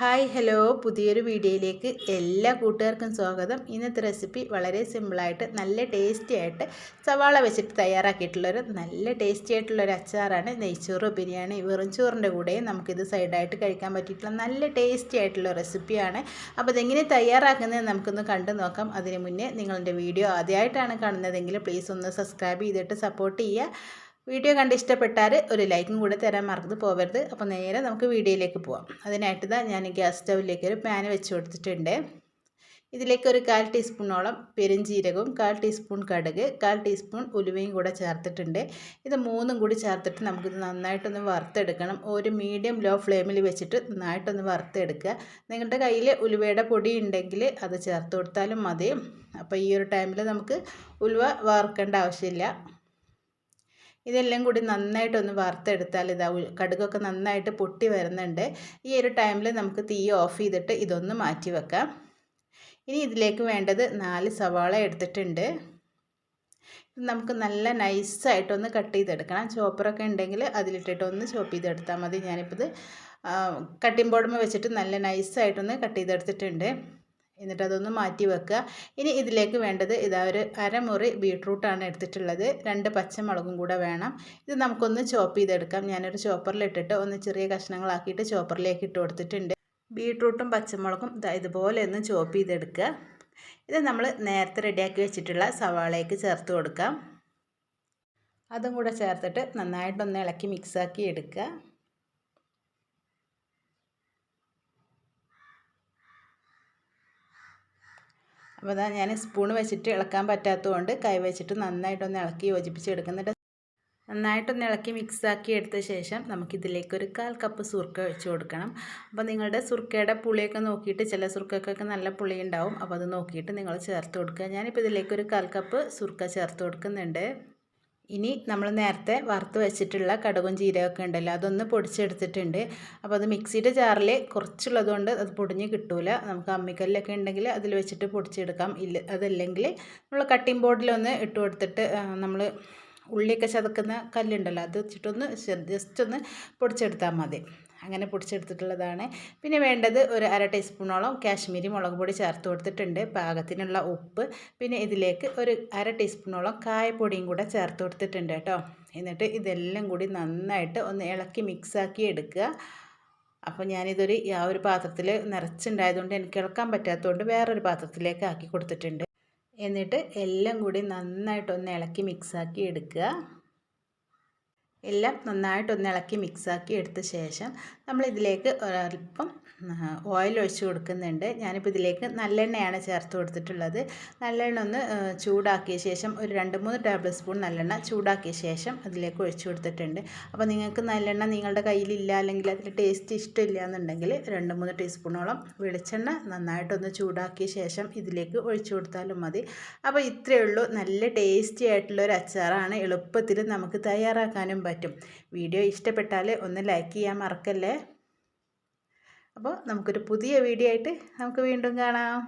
Hi hello. പുതിയൊരു വീഡിയോയിലേക്ക് എല്ലാ കൂട്ടുകാർക്കും സ്വാഗതം. ഇന്നത്തെ റെസിപ്പി വളരെ സിമ്പിളായിട്ട് നല്ല ടേസ്റ്റി ആയിട്ട് സവാള വെച്ചിട്ട് തയ്യാറാക്കിയിട്ടുള്ളൊരു നല്ല ടേസ്റ്റി ആയിട്ടുള്ളൊരു അച്ചാറാണ്. നെയ്ച്ചോറ് ബിരിയാണി വെറും ചോറിന്റെ കൂടെയും നമുക്കിത് സൈഡായിട്ട് കഴിക്കാൻ പറ്റിയിട്ടുള്ള നല്ല ടേസ്റ്റി ആയിട്ടുള്ള റെസിപ്പിയാണ്. അപ്പോൾ ഇതെങ്ങനെ തയ്യാറാക്കുന്നത് നമുക്കൊന്ന് കണ്ടു നോക്കാം. അതിന് മുന്നേ നിങ്ങളുടെ വീഡിയോ ആദ്യമായിട്ടാണ് കാണുന്നതെങ്കിൽ പ്ലീസ് ഒന്ന് സബ്സ്ക്രൈബ് ചെയ്തിട്ട് സപ്പോർട്ട് ചെയ്യുക. വീഡിയോ കണ്ട് ഇഷ്ടപ്പെട്ടാൽ ഒരു ലൈക്കും കൂടെ തരാൻ മറന്നു പോകരുത് അപ്പോൾ നേരെ നമുക്ക് വീഡിയോയിലേക്ക് പോവാം. അതിനായിട്ട് ഇതാ ഞാൻ ഗ്യാസ് സ്റ്റൗവിലേക്ക് ഒരു പാൻ വെച്ച് കൊടുത്തിട്ടുണ്ട്. ഇതിലേക്ക് ഒരു കാൽ ടീസ്പൂണോളം പെരുംജീരകവും കാൽ ടീസ്പൂൺ കടുക് കാൽ ടീസ്പൂൺ ഉലുവയും കൂടെ ചേർത്തിട്ടുണ്ട്. ഇത് മൂന്നും കൂടി ചേർത്തിട്ട് നമുക്കിത് നന്നായിട്ടൊന്ന് വറുത്തെടുക്കണം. ഒരു മീഡിയം ലോ ഫ്ലെയിമിൽ വെച്ചിട്ട് നന്നായിട്ടൊന്ന് വറുത്തെടുക്കുക. നിങ്ങളുടെ കയ്യിൽ ഉലുവയുടെ പൊടി ഉണ്ടെങ്കിൽ അത് ചേർത്ത് കൊടുത്താലും മതി. അപ്പോൾ ഈ ഒരു ടൈമിൽ നമുക്ക് ഉലുവ വറുക്കേണ്ട ആവശ്യമില്ല. ഇതെല്ലാം കൂടി നന്നായിട്ടൊന്ന് വറുത്തെടുത്താൽ ഇതാ കടുകൊക്കെ നന്നായിട്ട് പൊട്ടി വരുന്നുണ്ട്. ഈ ഒരു ടൈമിൽ നമുക്ക് തീ ഓഫ് ചെയ്തിട്ട് ഇതൊന്ന് മാറ്റി വെക്കാം. ഇനി ഇതിലേക്ക് വേണ്ടത് നാല് സവാള എടുത്തിട്ടുണ്ട്. നമുക്ക് നല്ല നൈസായിട്ടൊന്ന് കട്ട് ചെയ്തെടുക്കണം. ചോപ്പറൊക്കെ ഉണ്ടെങ്കിൽ അതിലിട്ടിട്ടൊന്ന് ചോപ്പ് ചെയ്തെടുത്താൽ മതി. ഞാനിപ്പോൾ ഇത് കട്ടിംഗ് ബോർഡുമ്മ വെച്ചിട്ട് നല്ല നൈസായിട്ടൊന്ന് കട്ട് ചെയ്തെടുത്തിട്ടുണ്ട്. എന്നിട്ട് അതൊന്ന് മാറ്റി വെക്കുക. ഇനി ഇതിലേക്ക് വേണ്ടത് ഇതാ ഒരു അരമുറി ബീട്രൂട്ടാണ് എടുത്തിട്ടുള്ളത്. രണ്ട് പച്ചമുളകും കൂടെ വേണം. ഇത് നമുക്കൊന്ന് ചോപ്പ് ചെയ്തെടുക്കാം. ഞാനൊരു ചോപ്പറിലിട്ടിട്ട് ഒന്ന് ചെറിയ കഷ്ണങ്ങളാക്കിയിട്ട് ചോപ്പറിലേക്ക് ഇട്ട് കൊടുത്തിട്ടുണ്ട്. ബീട്രൂട്ടും പച്ചമുളകും ഇതാ ഇതുപോലെ ഒന്ന് ചോപ്പ് ചെയ്തെടുക്കുക. ഇത് നമ്മൾ നേരത്തെ റെഡിയാക്കി വെച്ചിട്ടുള്ള സവാളയ്ക്ക് ചേർത്ത് കൊടുക്കാം. അതും കൂടെ ചേർത്തിട്ട് നന്നായിട്ടൊന്ന് ഇളക്കി മിക്സാക്കി എടുക്കുക. അപ്പോൾ അതാ ഞാൻ സ്പൂൺ വെച്ചിട്ട് ഇളക്കാൻ പറ്റാത്തതുകൊണ്ട് കൈ വെച്ചിട്ട് നന്നായിട്ടൊന്ന് ഇളക്കി യോജിപ്പിച്ചെടുക്കുന്നുണ്ട് നന്നായിട്ടൊന്ന് ഇളക്കി മിക്സാക്കി എടുത്ത ശേഷം നമുക്കിതിലേക്ക് ഒരു കാൽ കപ്പ് സുർക്ക ഒഴിച്ച് കൊടുക്കണം. അപ്പോൾ നിങ്ങളുടെ സുർക്കയുടെ പുളിയൊക്കെ നോക്കിയിട്ട് ചില സുർക്കക്കൊക്കെ നല്ല പുളി ഉണ്ടാവും അപ്പോൾ അത് നോക്കിയിട്ട് നിങ്ങൾ ചേർത്ത് കൊടുക്കുക. ഞാനിപ്പോൾ ഇതിലേക്ക് ഒരു കാൽ കപ്പ് സുർക്ക ചേർത്ത് കൊടുക്കുന്നുണ്ട്. ഇനി നമ്മൾ നേരത്തെ വറുത്ത് വെച്ചിട്ടുള്ള കടുകും ജീരകമൊക്കെ ഉണ്ടല്ലോ അതൊന്ന് പൊടിച്ചെടുത്തിട്ടുണ്ട്. അപ്പോൾ അത് മിക്സിയുടെ ജാറിൽ കുറച്ചുള്ളതുകൊണ്ട് അത് പൊടിഞ്ഞ് കിട്ടൂല. നമുക്ക് അമ്മിക്കല്ലൊക്കെ ഉണ്ടെങ്കിൽ അതിൽ വെച്ചിട്ട് പൊടിച്ചെടുക്കാം. ഇല്ല അതല്ലെങ്കിൽ നമ്മൾ കട്ടിംഗ് ബോർഡിലൊന്ന് ഇട്ട് കൊടുത്തിട്ട് നമ്മൾ ഉള്ളിയൊക്കെ ചതക്കുന്ന കല്ലുണ്ടല്ലോ അത് വെച്ചിട്ടൊന്ന് ജസ്റ്റ് ഒന്ന് പൊടിച്ചെടുത്താൽ മതി. അങ്ങനെ പൊടിച്ചെടുത്തിട്ടുള്ളതാണ്. പിന്നെ വേണ്ടത് ഒരു അര ടീസ്പൂണോളം കാശ്മീരി മുളക് പൊടി ചേർത്ത് കൊടുത്തിട്ടുണ്ട്. പാകത്തിനുള്ള ഉപ്പ്. പിന്നെ ഇതിലേക്ക് ഒരു അര ടീസ്പൂണോളം കായപ്പൊടിയും കൂടെ ചേർത്ത് കൊടുത്തിട്ടുണ്ട് കേട്ടോ. എന്നിട്ട് ഇതെല്ലാം കൂടി നന്നായിട്ട് ഒന്ന് ഇളക്കി മിക്സാക്കി എടുക്കുക. അപ്പോൾ ഞാനിതൊരു ആ ഒരു പാത്രത്തിൽ നിറച്ചുണ്ടായതുകൊണ്ട് എനിക്ക് ഇളക്കാൻ പറ്റാത്തതുകൊണ്ട് വേറൊരു പാത്രത്തിലേക്ക് ആക്കി കൊടുത്തിട്ടുണ്ട്. എന്നിട്ട് എല്ലാം കൂടി നന്നായിട്ടൊന്ന് ഇളക്കി മിക്സാക്കി എടുക്കുക. എല്ലാം നന്നായിട്ടൊന്ന് ഇളക്കി മിക്സാക്കി എടുത്ത ശേഷം നമ്മൾ ഇതിലേക്ക് ഒരല്പം ഓയിൽ ഒഴിച്ച് കൊടുക്കുന്നുണ്ട്. ഞാനിപ്പോൾ ഇതിലേക്ക് നല്ലെണ്ണയാണ് ചേർത്ത് കൊടുത്തിട്ടുള്ളത്. നല്ലെണ്ണ ഒന്ന് ചൂടാക്കിയ ശേഷം ഒരു രണ്ട് മൂന്ന് ടേബിൾ സ്പൂൺ നല്ലെണ്ണ ചൂടാക്കിയ ശേഷം അതിലേക്ക് ഒഴിച്ചു കൊടുത്തിട്ടുണ്ട്. അപ്പോൾ നിങ്ങൾക്ക് നല്ലെണ്ണ നിങ്ങളുടെ കയ്യിലില്ല അല്ലെങ്കിൽ അതിൽ ടേസ്റ്റ് ഇഷ്ടമില്ല എന്നുണ്ടെങ്കിൽ രണ്ട് മൂന്ന് ടീസ്പൂണോളം വെളിച്ചെണ്ണ നന്നായിട്ടൊന്ന് ചൂടാക്കിയ ശേഷം ഇതിലേക്ക് ഒഴിച്ചു കൊടുത്താലും മതി. അപ്പോൾ ഇത്രയേ ഉള്ളൂ. നല്ല ടേസ്റ്റി ആയിട്ടുള്ള ഒരു അച്ചാറാണ്. എളുപ്പത്തിൽ നമുക്ക് തയ്യാറാക്കാനും പറ്റും. വീഡിയോ ഇഷ്ടപ്പെട്ടാൽ ഒന്ന് ലൈക്ക് ചെയ്യാൻ മറക്കല്ലേ? അപ്പോൾ നമുക്കൊരു പുതിയ വീഡിയോ ആയിട്ട് നമുക്ക് വീണ്ടും കാണാം.